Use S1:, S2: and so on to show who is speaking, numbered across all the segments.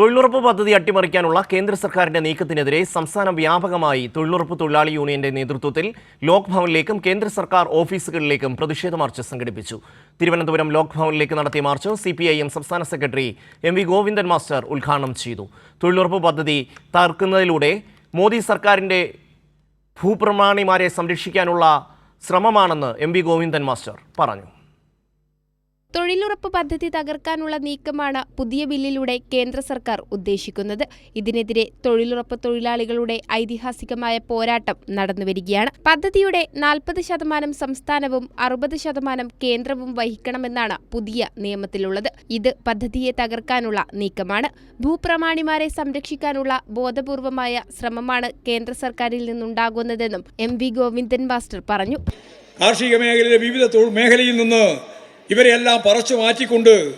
S1: തൊഴിലുറപ്പ് പദ്ധതി അട്ടിമറിക്കാനുള്ള കേന്ദ്ര സർക്കാരിന്റെ നീക്കത്തിനെതിരെ സംസ്ഥാന വ്യാപകമായി തൊഴിലുറപ്പ് തൊഴിലാളി യൂണിയന്റെ നേതൃത്വത്തിൽ ലോക് ഭവനിലേക്കും കേന്ദ്ര സർക്കാർ ഓഫീസുകളിലേക്കും പ്രതിഷേധ മാർച്ച് സംഘടിപ്പിച്ചു. തിരുവനന്തപുരം ലോക് ഭവനിലേക്ക് നടത്തിയ മാർച്ച് സി സംസ്ഥാന secretary M V Govindan master ഉദ്ഘാടനം ചെയ്തു. തൊഴിലുറപ്പ് പദ്ധതി തകർക്കുന്നതിലൂടെ മോദി സർക്കാരിന്റെ ഭൂപ്രമാണിമാരെ സംരക്ഷിക്കാനുള്ള ശ്രമമാണെന്ന് എം വി ഗോവിന്ദൻ മാസ്റ്റർ പറഞ്ഞു.
S2: തൊഴിലുറപ്പ് പദ്ധതി തകർക്കാനുള്ള നീക്കമാണ് പുതിയ ബില്ലിലൂടെ കേന്ദ്ര സർക്കാർ ഉദ്ദേശിക്കുന്നത്. ഇതിനെതിരെ തൊഴിലുറപ്പ് തൊഴിലാളികളുടെ ഐതിഹാസികമായ പോരാട്ടം നടന്നുവരികയാണ് പദ്ധതിയുടെ നാൽപ്പത് ശതമാനം സംസ്ഥാനവും അറുപത് ശതമാനം കേന്ദ്രവും വഹിക്കണമെന്നാണ് പുതിയ നിയമത്തിലുള്ളത്. ഇത് പദ്ധതിയെ തകർക്കാനുള്ള നീക്കമാണ്. ഭൂപ്രമാണിമാരെ സംരക്ഷിക്കാനുള്ള ബോധപൂർവമായ ശ്രമമാണ് കേന്ദ്ര സർക്കാരിൽ നിന്നുണ്ടാകുന്നതെന്നും എം വി ഗോവിന്ദൻ മാസ്റ്റർ പറഞ്ഞു.
S3: കാർഷിക മേഖലയിലെ വിവിധ മേഖലയിൽ നിന്ന് ഇവരെല്ലാം പറച്ചു മാറ്റിക്കൊണ്ട്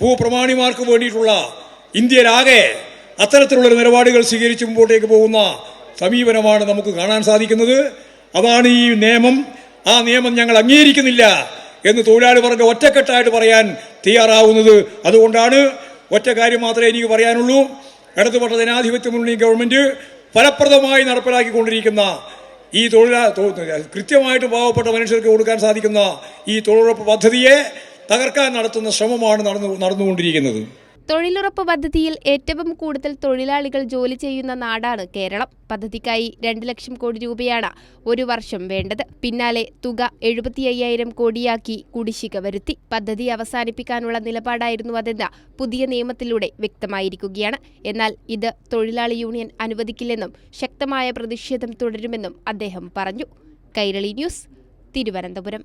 S3: ഭൂപ്രമാണിമാർക്ക് വേണ്ടിയിട്ടുള്ള ഇന്ത്യയിലാകെ അത്തരത്തിലുള്ള നിലപാടുകൾ സ്വീകരിച്ച് മുമ്പോട്ടേക്ക് പോകുന്ന സമീപനമാണ് നമുക്ക് കാണാൻ സാധിക്കുന്നത്. അതാണ് ഈ നിയമം. ആ നിയമം ഞങ്ങൾ അംഗീകരിക്കുന്നില്ല എന്ന് തൊഴിലാളി പറഞ്ഞ ഒറ്റക്കെട്ടായിട്ട് പറയാൻ തയ്യാറാവുന്നത് അതുകൊണ്ടാണ് ഒറ്റ കാര്യം മാത്രമേ എനിക്ക് പറയാനുള്ളൂ. ഇടതുപക്ഷ ജനാധിപത്യ മുന്നണി ഗവൺമെന്റ് ഫലപ്രദമായി നടപ്പിലാക്കിക്കൊണ്ടിരിക്കുന്ന ഈ തൊഴിലാ കൃത്യമായിട്ട് പാവപ്പെട്ട മനുഷ്യർക്ക് കൊടുക്കാൻ സാധിക്കുന്ന ഈ തൊഴിലുറപ്പ് പദ്ധതിയെ തകർക്കാൻ നടത്തുന്ന ശ്രമമാണ് നടന്നു നടന്നുകൊണ്ടിരിക്കുന്നത്.
S2: തൊഴിലുറപ്പ് പദ്ധതിയിൽ ഏറ്റവും കൂടുതൽ തൊഴിലാളികൾ ജോലി ചെയ്യുന്ന നാടാണ് കേരളം. പദ്ധതിക്കായി രണ്ട് ലക്ഷം കോടി രൂപയാണ് ഒരു വർഷം വേണ്ടത്. പിന്നാലെ തുക എഴുപത്തി അയ്യായിരം കോടിയാക്കി കുടിശ്ശിക വരുത്തി. പദ്ധതി അവസാനിപ്പിക്കാനുള്ള നിലപാടായിരുന്നു അതെന്ന് പുതിയ നിയമത്തിലൂടെ വ്യക്തമായിരിക്കുകയാണ്. എന്നാൽ ഇത് തൊഴിലാളി യൂണിയൻ അനുവദിക്കില്ലെന്നും ശക്തമായ പ്രതിഷേധം തുടരുമെന്നും അദ്ദേഹം പറഞ്ഞു. കൈരളി ന്യൂസ് തിരുവനന്തപുരം.